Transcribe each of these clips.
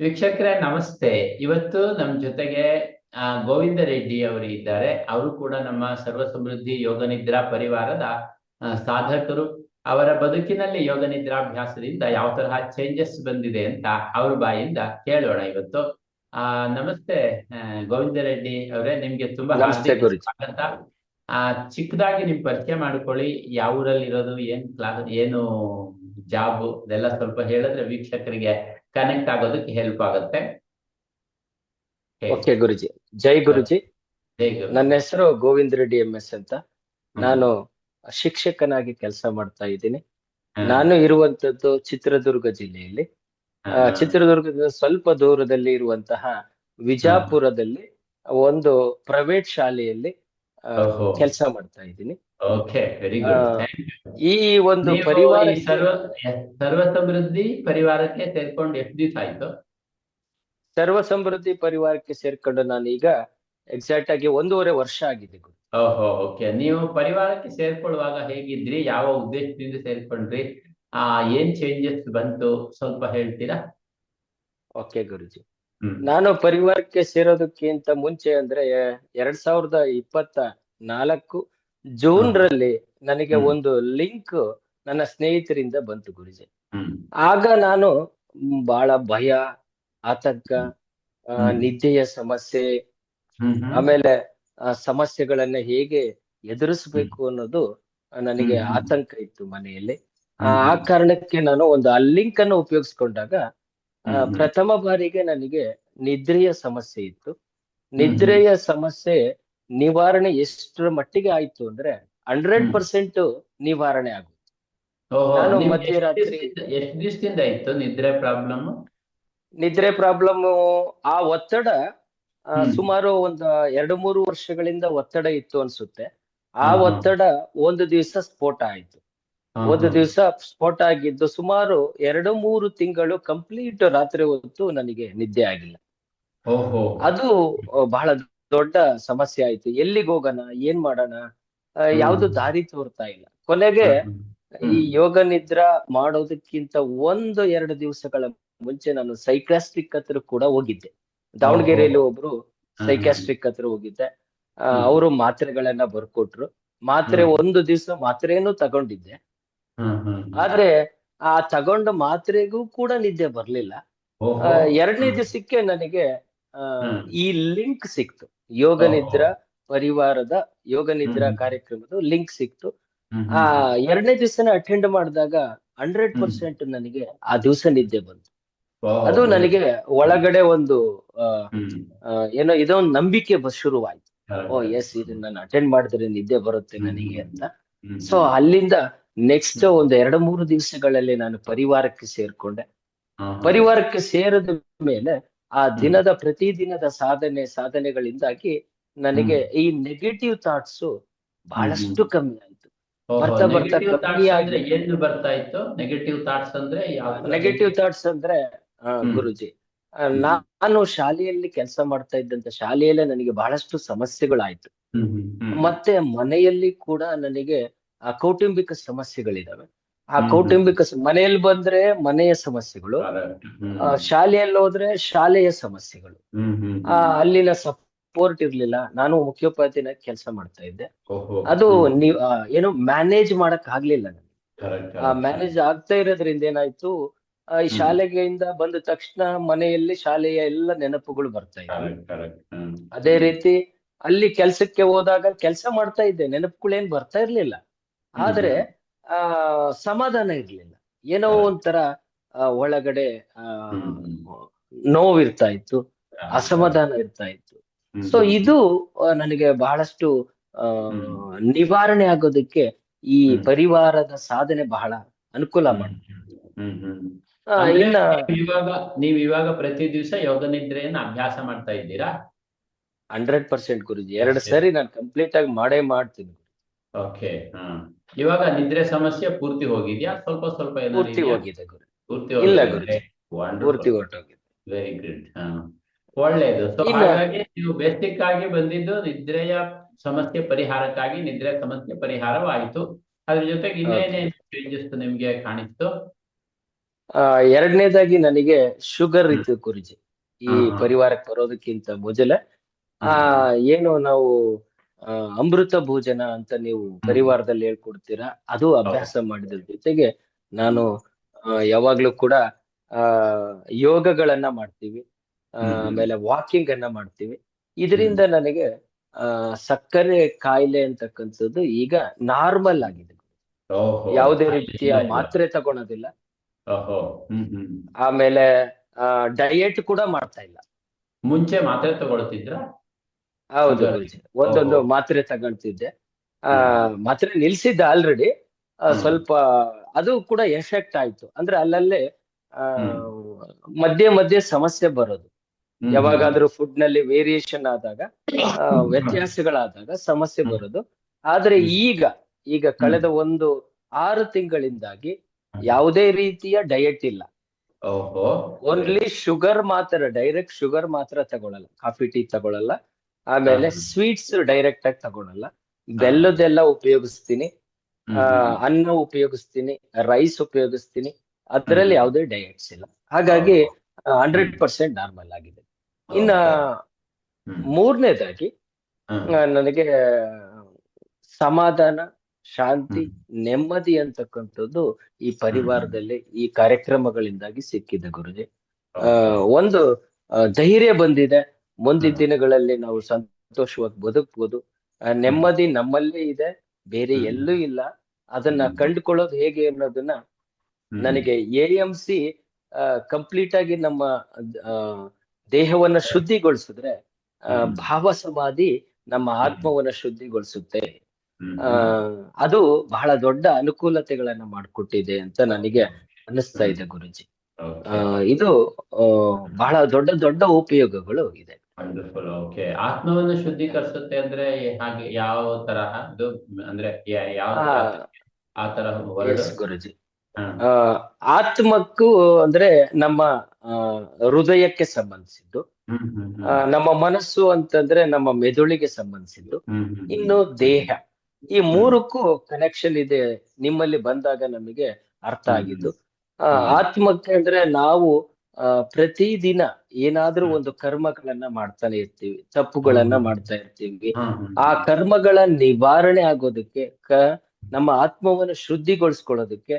ವೀಕ್ಷಕರೇ ನಮಸ್ತೆ. ಇವತ್ತು ನಮ್ಮ ಜೊತೆಗೆ ಗೋವಿಂದ ರೆಡ್ಡಿ ಅವರು ಇದ್ದಾರೆ. ಅವರು ಕೂಡ ನಮ್ಮ ಸರ್ವ ಸಮೃದ್ಧಿ ಯೋಗ ನಿದ್ರಾ ಪರಿವಾರದ ಸಾಧಕರು. ಅವರ ಬದುಕಿನಲ್ಲಿ ಯೋಗ ನಿದ್ರಾಭ್ಯಾಸದಿಂದ ಯಾವ ತರಹ ಚೇಂಜಸ್ ಬಂದಿದೆ ಅಂತ ಅವ್ರ ಬಾಯಿಂದ ಕೇಳೋಣ ಇವತ್ತು. ಆ ನಮಸ್ತೆ ಗೋವಿಂದ ರೆಡ್ಡಿ ಅವರೇ. ನಿಮ್ಗೆ ತುಂಬಾ. ಸ್ವಾಗತ. ಆ ಚಿಕ್ಕದಾಗಿ ನಿಮ್ ಪರಿಚಯ ಮಾಡ್ಕೊಳ್ಳಿ. ಯಾವ ಊರಲ್ಲಿ ಇರೋದು ಏನ್ ಕ್ಲಾಸ್ ಏನು ಜಾಬ್ ಇದೆಲ್ಲ ಸ್ವಲ್ಪ ಹೇಳಿದ್ರೆ ವೀಕ್ಷಕರಿಗೆ ಕನೆಕ್ಟ್ ಆಗೋದಕ್ಕೆ ಹೆಲ್ಪ್ ಆಗುತ್ತೆ. ಓಕೆ ಗುರುಜಿ. ಜೈ ಗುರುಜಿ? ನನ್ನ ಹೆಸರು ಗೋವಿಂದ ರೆಡ್ಡಿ ಎಂ ಎಸ್ ಅಂತ. ನಾನು ಶಿಕ್ಷಕನಾಗಿ ಕೆಲಸ ಮಾಡ್ತಾ ಇದ್ದೀನಿ. ನಾನು ಇರುವಂತದ್ದು ಚಿತ್ರದುರ್ಗ ಜಿಲ್ಲೆಯಲ್ಲಿ. ಚಿತ್ರದುರ್ಗದ ಸ್ವಲ್ಪ ದೂರದಲ್ಲಿ ಇರುವಂತಹ ವಿಜಾಪುರದಲ್ಲಿ ಒಂದು ಪ್ರೈವೇಟ್ ಶಾಲೆಯಲ್ಲಿ. ಕೆಲಸ ಮಾಡ್ತಾ ಇದ್ದೀನಿ. ಓಕೆ ವೆರಿ ಗುಡ್ ಈ ಒಂದು ಪರಿವಾರ ಸರ್ವ ಸರ್ವ ಸಮೃದ್ಧಿ ಪರಿವಾರಕ್ಕೆ ಸೇರ್ಕೊಂಡು ಎಷ್ಟು ದಿವಸ ಆಯ್ತು? ಸರ್ವ ಸಮೃದ್ಧಿ ಪರಿವಾರಕ್ಕೆ ಸೇರ್ಕೊಂಡು ನಾನು ಈಗ ಎಕ್ಸಾಕ್ಟ್ ಆಗಿ ಒಂದೂವರೆ ವರ್ಷ ಆಗಿದೆ ಗುರು. ಓಹೋ ಓಕೆ ನೀವು ಪರಿವಾರಕ್ಕೆ ಸೇರ್ಕೊಳ್ಳುವಾಗ ಹೇಗಿದ್ರಿ? ಯಾವ ಉದ್ದೇಶದಿಂದ ಸೇರ್ಕೊಂಡ್ರಿ? ಆ ಏನ್ ಚೇಂಜಸ್ ಬಂತು? ಸ್ವಲ್ಪ ಹೇಳ್ತೀರಾ? ಓಕೆ ಗುರುಜಿ. ನಾನು ಪರಿವಾರಕ್ಕೆ ಸೇರೋದಕ್ಕಿಂತ ಮುಂಚೆ ಅಂದ್ರೆ ಎರಡ್ ಸಾವಿರದ ಇಪ್ಪತ್ತ ನಾಲ್ಕು ಜೂನ್ ರಲ್ಲಿ ನನಗೆ ಒಂದು ಲಿಂಕ್ ನನ್ನ ಸ್ನೇಹಿತರಿಂದ ಬಂತು ಗುರುಜಿ ಆಗ ನಾನು ಬಹಳ ಭಯ ಆತಂಕ. ನಿದ್ದೆಯ ಸಮಸ್ಯೆ. ಆಮೇಲೆ ಆ ಸಮಸ್ಯೆಗಳನ್ನ ಹೇಗೆ ಎದುರಿಸಬೇಕು ಅನ್ನೋದು ನನಗೆ. ಆತಂಕ ಇತ್ತು ಮನೆಯಲ್ಲಿ ಆ. ಕಾರಣಕ್ಕೆ ನಾನು ಒಂದು ಆ ಲಿಂಕ್ ಅನ್ನು ಉಪಯೋಗಿಸ್ಕೊಂಡಾಗ. ಪ್ರಥಮ ಬಾರಿಗೆ ನನಗೆ ನಿದ್ರೆಯ ಸಮಸ್ಯೆ ಇತ್ತು ನಿದ್ರೆಯ ಸಮಸ್ಯೆ ನಿವಾರಣೆ ಎಷ್ಟರ ಮಟ್ಟಿಗೆ ಆಯ್ತು ಅಂದ್ರೆ ಹಂಡ್ರೆಡ್. ಪರ್ಸೆಂಟ್ ನಿವಾರಣೆ ಆಗುತ್ತೆ ಎಷ್ಟು ದಿವ್ಸದಿಂದ- ಇತ್ತು ನಿದ್ರೆ ಪ್ರಾಬ್ಲಮ್ ನಿದ್ರೆ ಪ್ರಾಬ್ಲಮ್ ಆ ಒತ್ತಡ ಸುಮಾರು ಒಂದು ಎರಡು ಮೂರು ವರ್ಷಗಳಿಂದ ಒತ್ತಡ ಇತ್ತು ಅನ್ಸುತ್ತೆ. ಆ. ಒತ್ತಡ ಒಂದು ದಿವಸ ಸ್ಫೋಟ ಆಯ್ತು. ಒಂದು ದಿವಸ ಸ್ಫೋಟ ಆಗಿದ್ದು ಸುಮಾರು ಎರಡು ಮೂರು ತಿಂಗಳು ಕಂಪ್ಲೀಟ್ ರಾತ್ರಿ ಹೊತ್ತು ನನಗೆ ನಿದ್ದೆ ಆಗಿಲ್ಲ. ಅದು ಬಹಳ ದೊಡ್ಡ ಸಮಸ್ಯೆ ಆಯ್ತು. ಎಲ್ಲಿಗೆ ಹೋಗೋಣ? ಏನ್ ಮಾಡೋಣ? ಯಾವುದು. ದಾರಿ ತೋರ್ತಾ ಇಲ್ಲ. ಕೊನೆಗೆ ಈ ಯೋಗ ನಿದ್ರಾ ಮಾಡೋದಕ್ಕಿಂತ ಒಂದು ಎರಡು ದಿವಸಗಳ ಮುಂಚೆ ನಾನು ಸೈಕ್ಯಾಸ್ಟ್ರಿಕ್ ಹತ್ರ ಕೂಡ ಹೋಗಿದ್ದೆ. ದಾವಣಗೆರೆಯಲ್ಲಿ ಒಬ್ರು ಸೈಕ್ಯಾಸ್ಟ್ರಿಕ್ ಹತ್ರ ಹೋಗಿದ್ದೆ. ಅವರು ಮಾತ್ರೆಗಳನ್ನ ಬರ್ಕೊಟ್ರು. ಮಾತ್ರೆ. ಒಂದು ದಿವಸ ಮಾತ್ರೆಯನ್ನು ತಗೊಂಡಿದ್ದೆ. ಆದ್ರೆ ಆ ತಗೊಂಡ ಮಾತ್ರೆಗೂ ಕೂಡ ನಿದ್ದೆ ಬರ್ಲಿಲ್ಲ. ಎರಡನೇ. ದಿವಸಕ್ಕೆ ನನಗೆ ಈ ಲಿಂಕ್ ಸಿಕ್ತು. ಯೋಗ. ನಿದ್ರಾ ಪರಿವಾರದ ಯೋಗ ನಿದ್ರಾ. ಕಾರ್ಯಕ್ರಮದ ಲಿಂಕ್ ಸಿಕ್ತು ಆ ಎರಡನೇ ದಿವಸನ ಅಟೆಂಡ್ ಮಾಡಿದಾಗ ಹಂಡ್ರೆಡ್. ಪರ್ಸೆಂಟ್ ನನಗೆ ಆ ದಿವಸ ನಿದ್ದೆ ಬಂತು ಅದು ನನಗೆ ಒಳಗಡೆ ಒಂದು. ಏನೋ ಇದೋ ಒಂದು ನಂಬಿಕೆ ಶುರುವಾಯ್ತು ಓ ಎಸ್ ಇದನ್ನ ನಾನು ಅಟೆಂಡ್ ಮಾಡಿದ್ರೆ ನಿದ್ದೆ ಬರುತ್ತೆ ನನಗೆ ಅಂತ. ಸೊ ಅಲ್ಲಿಂದ ನೆಕ್ಸ್ಟ್ ಒಂದು ಎರಡು ಮೂರು ದಿವಸಗಳಲ್ಲಿ ನಾನು ಪರಿವಾರಕ್ಕೆ ಸೇರ್ಕೊಂಡೆ. ಪರಿವಾರಕ್ಕೆ ಸೇರಿದ ಮೇಲೆ ಆ ದಿನದ ಪ್ರತಿದಿನದ ಸಾಧನೆ ಸಾಧನೆಗಳಿಂದಾಗಿ ನನಗೆ ಈ ನೆಗೆಟಿವ್ ಥಾಟ್ಸ್ ಬಹಳಷ್ಟು ಕಮ್ಮಿ ಆಯ್ತು. ಬರ್ತಾ ಬರ್ತಾ ಕಮ್ಮಿ ಏನು ಬರ್ತಾ ಇತ್ತು? ನೆಗೆಟಿವ್ ಥಾಟ್ಸ್ ಅಂದ್ರೆ ನೆಗೆಟಿವ್ ಥಾಟ್ಸ್ ಅಂದ್ರೆ. ಗುರುಜಿ ನಾನು ಶಾಲೆಯಲ್ಲಿ ಕೆಲಸ ಮಾಡ್ತಾ ಇದ್ದಂತ ಶಾಲೆಯಲ್ಲೇ ನನಗೆ ಬಹಳಷ್ಟು ಸಮಸ್ಯೆಗಳಾಯ್ತು. ಮತ್ತೆ ಮನೆಯಲ್ಲಿ ಕೂಡ ನನಗೆ ಕೌಟುಂಬಿಕ ಸಮಸ್ಯೆಗಳಿದಾವೆ. ಆ. ಕೌಟುಂಬಿಕ ಮನೆಯಲ್ಲಿ ಬಂದ್ರೆ ಮನೆಯ ಸಮಸ್ಯೆಗಳು ಆ, ಶಾಲೆಯಲ್ಲಿ ಹೋದ್ರೆ ಶಾಲೆಯ ಸಮಸ್ಯೆಗಳು. ಆ ಅಲ್ಲಿನ ಸಪೋರ್ಟ್ ಇರ್ಲಿಲ್ಲ. ನಾನು ಮುಖ್ಯೋಪಾಧ್ಯಾಯನ ಕೆಲಸ ಮಾಡ್ತಾ ಇದ್ದೆ. ಅದು ನೀವ್ ಏನು ಮ್ಯಾನೇಜ್ ಮಾಡಕ್ ಆಗ್ಲಿಲ್ಲ ನನಗೆ ಆ ಮ್ಯಾನೇಜ್ ಆಗ್ತಾ ಇರೋದ್ರಿಂದ ಏನಾಯ್ತು ಈ. ಶಾಲೆಗೆಯಿಂದ ಬಂದ ತಕ್ಷಣ ಮನೆಯಲ್ಲಿ ಶಾಲೆಯ ಎಲ್ಲ ನೆನಪುಗಳು ಬರ್ತಾ correct. ಅದೇ ರೀತಿ ಅಲ್ಲಿ ಕೆಲ್ಸಕ್ಕೆ ಹೋದಾಗ ಕೆಲಸ ಮಾಡ್ತಾ ಇದ್ದೆ. ನೆನಪುಗಳೇನ್ ಬರ್ತಾ ಇರ್ಲಿಲ್ಲ. ಆದ್ರೆ ಆ ಸಮಾಧಾನ ಇರ್ಲಿಲ್ಲ. ಏನೋ. ಒಂಥರ ಒಳಗಡೆ ಆ. ನೋವಿರ್ತಾ ಇತ್ತು ಅಸಮಾಧಾನ ಇರ್ತಾ ಇತ್ತು ಸೊ ಇದು ನನಗೆ ಬಹಳಷ್ಟು ಆ, ನಿವಾರಣೆ ಆಗೋದಕ್ಕೆ ಈ ಪರಿವಾರದ ಸಾಧನೆ ಬಹಳ ಅನುಕೂಲ ಮಾಡ್ತೀನಿ ಇವಾಗ ನೀವ್ ಇವಾಗ ಪ್ರತಿ ದಿವಸ ಯೋಗ ನಿದ್ರೆಯನ್ನ ಅಭ್ಯಾಸ ಮಾಡ್ತಾ ಇದ್ದೀರಾ? Hundred percent Guruji. ಎರಡು. ಸರಿ ನಾನು ಕಂಪ್ಲೀಟ್ ಆಗಿ ಮಾಡೇ ಮಾಡ್ತೀನಿ ಓಕೆ ಹ್ಮ್. ಇವಾಗ ನಿದ್ರೆ ಸಮಸ್ಯೆ ಪೂರ್ತಿ ಹೋಗಿದ್ಯಾ? ಸ್ವಲ್ಪ ಸ್ವಲ್ಪ ಪೂರ್ತಿ ಇದೆಯಾ? ಹೋಗಿದೆ ಗುರು. ಪೂರ್ತಿ ಇಲ್ಲ ಹೋಗಿದೆ. ಗುರುಜಿ ಪೂರ್ತಿ ಹೊರಟೋಗಿದೆ ವೆರಿ ಗುಡ್ ಒಳ್ಳೇದು. ಸೊ ಹಾಗಾಗಿ ನೀವು ಬೇಸಿಕ್ ಆಗಿ ಬಂದಿದ್ದು ನಿದ್ರೆಯ ಸಮಸ್ಯೆ ಪರಿಹಾರಕ್ಕಾಗಿ ನಿದ್ರೆ ಸಮಸ್ಯೆ ಪರಿಹಾರವಾಯಿತು. ಅದ್ರ ಜೊತೆಗೆ ಇನ್ನೇನೇನು ಚೇಂಜಸ್ ನಿಮ್ಗೆ ಕಾಣಿಸ್ತು? ಎರಡನೇದಾಗಿ ನನಗೆ ಶುಗರ್ ಇತ್ತು ಕುರುಜಿ ಈ ಹಾ, ಹಾ. ಪರಿವಾರಕ್ಕೆ ಬರೋದಕ್ಕಿಂತ ಮೊದಲ. ಆ ಏನು ನಾವು ಅಮೃತ ಭೋಜನ ಅಂತ ನೀವು ಪರಿವಾರದಲ್ಲಿ ಹೇಳ್ಕೊಡ್ತೀರಾ? ಅದು ಅಭ್ಯಾಸ ಮಾಡಿದ ಜೊತೆಗೆ ನಾನು ಯಾವಾಗ್ಲೂ ಕೂಡ ಆ ಯೋಗಗಳನ್ನ ಮಾಡ್ತೀವಿ. ಆಮೇಲೆ ವಾಕಿಂಗ್ ಅನ್ನ ಮಾಡ್ತೀವಿ. ಇದರಿಂದ ನನಗೆ ಆ ಸಕ್ಕರೆ ಕಾಯಿಲೆ ಅಂತಕ್ಕಂಥದ್ದು ಈಗ ನಾರ್ಮಲ್ ಆಗಿದೆ. ಯಾವುದೇ ರೀತಿಯ. ಮಾತ್ರೆ ತಗೊಳೋದಿಲ್ಲ. ಆಮೇಲೆ ಡಯಟ್ ಕೂಡ ಮಾಡ್ತಾ ಇಲ್ಲ. ಮುಂಚೆ ಮಾತ್ರೆ ತಗೊಳ್ತಿದ್ರ? ಹೌದು. ಒಂದೊಂದು ಮಾತ್ರೆ ತಗೊಳ್ತಿದ್ದೆ ಆ ಮಾತ್ರೆ ನಿಲ್ಸಿದ್ದೆ ಆಲ್ರೆಡಿ ಸ್ವಲ್ಪ ಅದು ಕೂಡ ಎಫೆಕ್ಟ್ ಆಯ್ತು. ಅಂದ್ರೆ ಅಲ್ಲಲ್ಲೇ ಮಧ್ಯೆ ಮಧ್ಯೆ ಸಮಸ್ಯೆ ಬರೋದು. ಯಾವಾಗಾದ್ರೂ ಫುಡ್ನಲ್ಲಿ ವೇರಿಯೇಷನ್ ಆದಾಗ ವ್ಯತ್ಯಾಸಗಳಾದಾಗ ಸಮಸ್ಯೆ ಬರೋದು. ಆದ್ರೆ ಈಗ ಈಗ ಕಳೆದ ಒಂದು ಆರು ತಿಂಗಳಿಂದಾಗಿ ಯಾವುದೇ ರೀತಿಯ ಡಯಟ್ ಇಲ್ಲ. ಓನ್ಲಿ ಶುಗರ್ ಮಾತ್ರ ಡೈರೆಕ್ಟ್ ಶುಗರ್ ಮಾತ್ರ ತಗೊಳಲ್ಲ. ಕಾಫಿ ಟೀ ತಗೊಳಲ್ಲ. ಆಮೇಲೆ. ಸ್ವೀಟ್ಸ್ ಡೈರೆಕ್ಟ್ ಆಗಿ ತಗೊಳಲ್ಲ. ಬೆಲ್ಲದೆಲ್ಲ ಉಪಯೋಗಿಸ್ತೀನಿ. ಅನ್ನ ಉಪಯೋಗಿಸ್ತೀನಿ ರೈಸ್ ಉಪಯೋಗಿಸ್ತೀನಿ. ಅದರಲ್ಲಿ ಯಾವುದೇ ಡಯಟ್ಸ್ ಇಲ್ಲ. ಹಾಗಾಗಿ. ಹಂಡ್ರೆಡ್ ಪರ್ಸೆಂಟ್ ನಾರ್ಮಲ್ ಆಗಿದೆ. ಇನ್ನ. ಮೂರನೇದಾಗಿ ನನಗೆ ಸಮಾಧಾನ ಶಾಂತಿ ನೆಮ್ಮದಿ ಅಂತಕ್ಕಂಥದ್ದು ಈ ಪರಿವಾರದಲ್ಲಿ ಈ ಕಾರ್ಯಕ್ರಮಗಳಿಂದಾಗಿ ಸಿಕ್ಕಿದೆ ಗುರುಜಿ. ಆ, ಒಂದು ಧೈರ್ಯ ಬಂದಿದೆ. ಮುಂದಿನ ದಿನಗಳಲ್ಲಿ ನಾವು ಸಂತೋಷವಾಗಿ ಬದುಕ್ಬೋದು. ನೆಮ್ಮದಿ ನಮ್ಮಲ್ಲೇ ಇದೆ ಬೇರೆ ಎಲ್ಲೂ ಇಲ್ಲ. ಅದನ್ನ. ಕಂಡುಕೊಳ್ಳೋದು ಹೇಗೆ ಅನ್ನೋದನ್ನ ನನಗೆ ಎ ಎಂ ಸಿ ಕಂಪ್ಲೀಟ್ ಆಗಿ ನಮ್ಮ ದೇಹವನ್ನ ಶುದ್ಧಿಗೊಳಿಸಿದ್ರೆ. ಭಾವ ಸಮಾಧಿ ನಮ್ಮ ಆತ್ಮವನ್ನ ಶುದ್ಧಿಗೊಳಿಸುತ್ತೆ. ಅದು ಬಹಳ ದೊಡ್ಡ ಅನುಕೂಲತೆಗಳನ್ನ ಮಾಡಿಕೊಟ್ಟಿದೆ ಅಂತ ನನಗೆ ಅನಿಸ್ತಾ ಇದೆ ಗುರುಜಿ. ಇದು ಬಹಳ ದೊಡ್ಡ ದೊಡ್ಡ ಉಪಯೋಗಗಳು ಇದೆ. ವಂಡರ್ಫುಲ್ ಓಕೆ ಆತ್ಮವನ್ನು ಶುದ್ಧೀಕರಿಸುತ್ತೆ ಅಂದ್ರೆ ಹಾಗೆ ಯಾವ ತರಹ? ಅದು ಅಂದ್ರೆ ಯಾವ ಆ, ತರ Yes, ಗುರುಜಿ. ಆ, ಆತ್ಮಕ್ಕೂ ಅಂದ್ರೆ ನಮ್ಮ ಹೃದಯಕ್ಕೆ ಸಂಬಂಧಿಸಿದ್ದು. ನಮ್ಮ ಮನಸ್ಸು ಅಂತಂದ್ರೆ ನಮ್ಮ ಮೆದುಳಿಗೆ ಸಂಬಂಧಿಸಿದ್ದು. ಇನ್ನು ದೇಹ. ಈ ಮೂರಕ್ಕೂ ಕನೆಕ್ಷನ್ ಇದೆ ನಿಮ್ಮಲ್ಲಿ ಬಂದಾಗ ನಮಗೆ ಅರ್ಥ ಆಗಿದ್ದು. ಆತ್ಮಕ್ಕೆ ಅಂದ್ರೆ ನಾವು ಆ, ಪ್ರತಿದಿನ ಏನಾದ್ರೂ ಒಂದು ಕರ್ಮಗಳನ್ನ ಮಾಡ್ತಾನೆ ಇರ್ತೀವಿ ತಪ್ಪುಗಳನ್ನ. ಮಾಡ್ತಾ ಇರ್ತೀವಿ. ಆ ಕರ್ಮಗಳ ನಿವಾರಣೆ ಆಗೋದಕ್ಕೆ ಕ ನಮ್ಮ ಆತ್ಮವನ್ನು ಶುದ್ಧಿಗೊಳಿಸ್ಕೊಳ್ಳೋದಕ್ಕೆ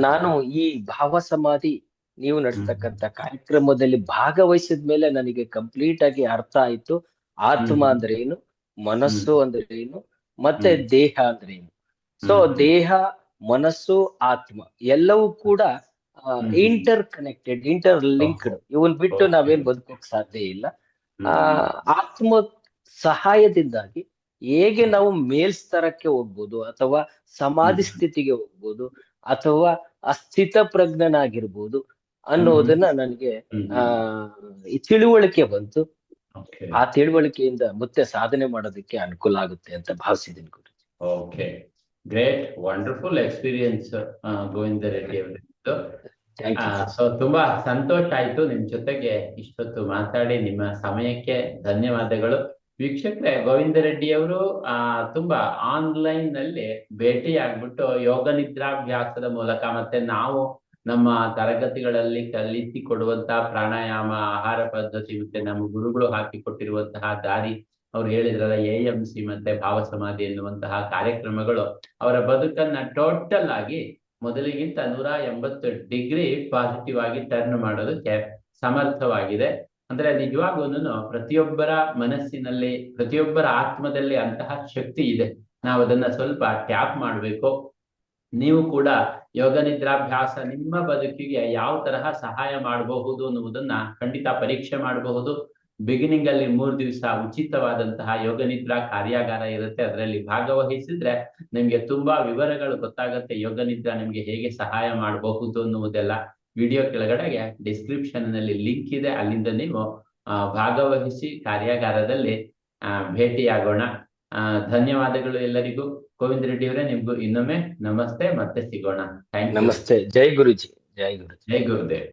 ನಾನು ಈ ಭಾವ ಸಮಾಧಿ ನೀವು ನಡೆಸ್ತಕ್ಕಂತ ಕಾರ್ಯಕ್ರಮದಲ್ಲಿ ಭಾಗವಹಿಸಿದ ಮೇಲೆ ನನಗೆ ಕಂಪ್ಲೀಟ್ ಆಗಿ ಅರ್ಥ ಆಯ್ತು. ಆತ್ಮ. ಅಂದ್ರೆ ಏನು? ಮನಸ್ಸು ಅಂದ್ರೆ ಏನು? ಮತ್ತೆ ದೇಹ ಅಂದ್ರೆ ಏನು? ಸೊ ದೇಹ ಮನಸ್ಸು ಆತ್ಮ ಎಲ್ಲವೂ ಕೂಡ. ಇಂಟರ್ ಕನೆಕ್ಟೆಡ್ ಇಂಟರ್ ಲಿಂಕ್ಡ್ ಇವನ್ ಬಿಟ್ಟು ನಾವೇನ್ ಬದುಕೋಕ್ ಸಾಧ್ಯ ಇಲ್ಲ. ಆ ಆತ್ಮ ಸಹಾಯದಿಂದಾಗಿ ಹೇಗೆ ನಾವು ಮೇಲ್ಸ್ತರಕ್ಕೆ ಹೋಗ್ಬೋದು ಅಥವಾ ಸಮಾಧಿ. ಸ್ಥಿತಿಗೆ ಹೋಗ್ಬೋದು ಅಥವಾ ಅಸ್ಥಿತ ಪ್ರಜ್ಞನಾಗಿರ್ಬೋದು ಅನ್ನೋದನ್ನ ನನಗೆ ಆ ತಿಳುವಳಿಕೆ ಬಂತು. ಆ ತಿಳುವಳಿಕೆಯಿಂದ ಮತ್ತೆ ಸಾಧನೆ ಮಾಡೋದಕ್ಕೆ ಅನುಕೂಲ ಆಗುತ್ತೆ ಅಂತ ಭಾವಿಸಿದ್ದೀನಿ Guru okay. Great. Wonderful experience Govinda Reddy you so ತುಂಬಾ ಸಂತೋಷ ಆಯ್ತು ನಿಮ್ ಜೊತೆಗೆ ಇಷ್ಟೊತ್ತು ಮಾತಾಡಿ ನಿಮ್ಮ ಸಮಯಕ್ಕೆ ಧನ್ಯವಾದಗಳು. ವೀಕ್ಷಕರೇ ಗೋವಿಂದ ರೆಡ್ಡಿ ಅವರು ಆ ತುಂಬಾ ಆನ್ಲೈನ್ನಲ್ಲಿ ಭೇಟಿ ಆಗ್ಬಿಟ್ಟು ಯೋಗ ನಿದ್ರಾಭ್ಯಾಸದ ಮೂಲಕ ಮತ್ತೆ ನಾವು ನಮ್ಮ ತರಗತಿಗಳಲ್ಲಿ ಕಲಿಸಿ ಕೊಡುವಂತಹ ಪ್ರಾಣಾಯಾಮ ಆಹಾರ ಪದ್ಧತಿ ಮತ್ತೆ ನಮ್ಮ ಗುರುಗಳು ಹಾಕಿಕೊಟ್ಟಿರುವಂತಹ ದಾರಿ ಅವ್ರು ಹೇಳಿದ್ರಲ್ಲ ಎ ಎಂ ಸಿ ಮತ್ತೆ ಭಾವ ಸಮಾಧಿ ಎನ್ನುವಂತಹ ಕಾರ್ಯಕ್ರಮಗಳು ಅವರ ಬದುಕನ್ನ ಟೋಟಲ್ ಆಗಿ ಮೊದಲಿಗಿಂತ ನೂರ ಎಂಬತ್ತು ಡಿಗ್ರಿ ಪಾಸಿಟಿವ್ ಆಗಿ ಟರ್ನ್ ಮಾಡೋದಕ್ಕೆ ಸಮರ್ಥವಾಗಿದೆ. ಅಂದ್ರೆ ನಿಜವಾಗ್ಲೂ ಪ್ರತಿಯೊಬ್ಬರ ಮನಸ್ಸಿನಲ್ಲಿ, ಪ್ರತಿಯೊಬ್ಬರ ಆತ್ಮದಲ್ಲಿ ಅಂತಹ ಶಕ್ತಿ ಇದೆ. ನಾವು ಅದನ್ನ ಸ್ವಲ್ಪ ಟ್ಯಾಪ್ ಮಾಡಬೇಕು. ನೀವು ಕೂಡ ಯೋಗ, ನಿದ್ರಾಭ್ಯಾಸ, ನಿಮ್ಮ ಬದುಕಿಗೆ ಯಾವ ತರಹ ಸಹಾಯ ಮಾಡಬಹುದು ಅನ್ನುವುದನ್ನ ಖಂಡಿತ ಪರೀಕ್ಷೆ ಮಾಡಬಹುದು. ಬಿಗಿನಿಂಗ್ ಅಲ್ಲಿ ಮೂರು ದಿವಸ ಉಚಿತವಾದಂತಹ ಯೋಗ ನಿದ್ರಾ ಕಾರ್ಯಾಗಾರ ಇರುತ್ತೆ. ಅದರಲ್ಲಿ ಭಾಗವಹಿಸಿದ್ರೆ ನಿಮ್ಗೆ ತುಂಬಾ ವಿವರಗಳು ಗೊತ್ತಾಗುತ್ತೆ ಯೋಗ ನಿದ್ರಾ ನಿಮ್ಗೆ ಹೇಗೆ ಸಹಾಯ ಮಾಡಬಹುದು ಅನ್ನುವುದೆಲ್ಲ. ವಿಡಿಯೋ ಕೆಳಗಡೆಗೆ ಡಿಸ್ಕ್ರಿಪ್ಷನ್ನಲ್ಲಿ ಲಿಂಕ್ ಇದೆ. ಅಲ್ಲಿಂದ ನೀವು ಭಾಗವಹಿಸಿ ಕಾರ್ಯಾಗಾರದಲ್ಲಿ ಆ, ಭೇಟಿಯಾಗೋಣ. ಧನ್ಯವಾದಗಳು ಎಲ್ಲರಿಗೂ. ಗೋವಿಂದ ರೆಡ್ಡಿ ಅವರೇ ನಿಮ್ಗೂ ಇನ್ನೊಮ್ಮೆ ನಮಸ್ತೆ ಮತ್ತೆ ಸಿಗೋಣ. ನಮಸ್ತೆ. ಜೈ ಗುರುಜಿ. ಜೈ ಗುರುಜಿ. ಜೈ ಗುರುದೇವ್.